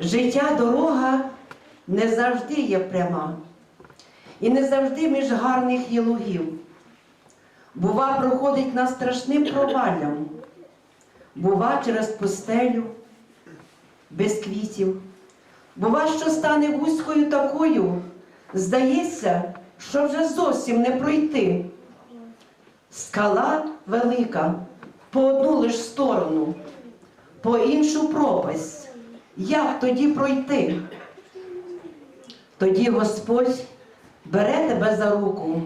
Життя дорога не завжди є пряма, і не завжди між гарних є лугів. Бува, проходить над страшним проваллям, бува через пустелю, без квітів. Бува, що стане вузькою такою, здається, що вже зовсім не пройти. Скала велика по одну лиш сторону, по іншу пропасть. Як тоді пройти? Тоді Господь бере тебе за руку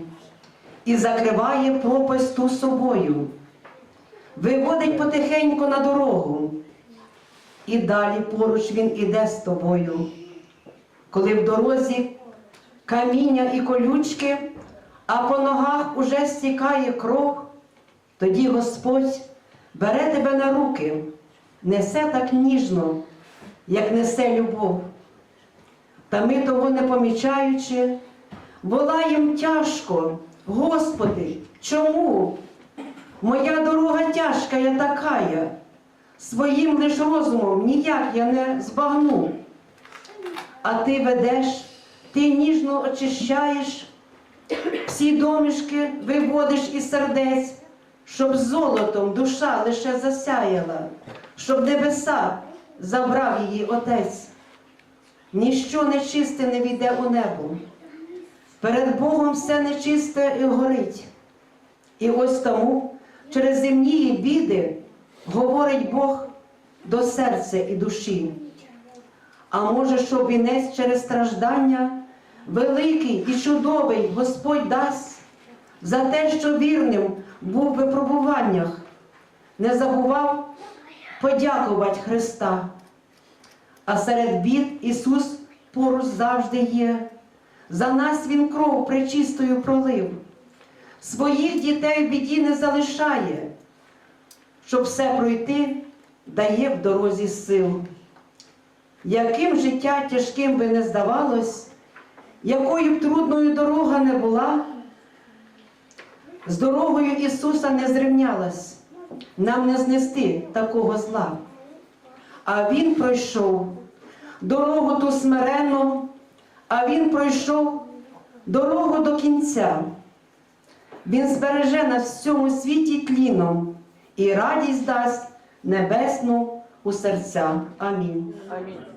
і закриває пропасть ту собою, виводить потихеньку на дорогу, і далі поруч він іде з тобою. Коли в дорозі каміння і колючки, а по ногах уже стікає кров, тоді Господь бере тебе на руки, несе так ніжно, як несе любов. Та ми того не помічаючи, волаєм тяжко, Господи, чому? Моя дорога тяжка я такая, своїм лиш розумом ніяк я не збагну. А ти ведеш, ти ніжно очищаєш, всі домішки виводиш із сердець, щоб золотом душа лише засяяла, щоб небеса забрав її Отець. Ніщо нечисте не війде у небо. Перед Богом все нечисте і горить. І ось тому через земні біди говорить Бог до серця і душі. А може, що вінець через страждання великий і чудовий Господь дасть за те, що вірним був в випробуваннях, не забував подякувати Христа. А серед бід Ісус поруч завжди є. За нас Він кров пречистою пролив. Своїх дітей в біді не залишає, щоб все пройти, дає в дорозі сил. Яким життя тяжким би не здавалось, якою б трудною дорога не була, з дорогою Ісуса не зрівнялась, нам не знести такого зла. А Він пройшов дорогу ту смиренну, а Він пройшов дорогу до кінця. Він збереже нас в цьому світі тліном і радість дасть небесну у серця. Амінь. Амінь.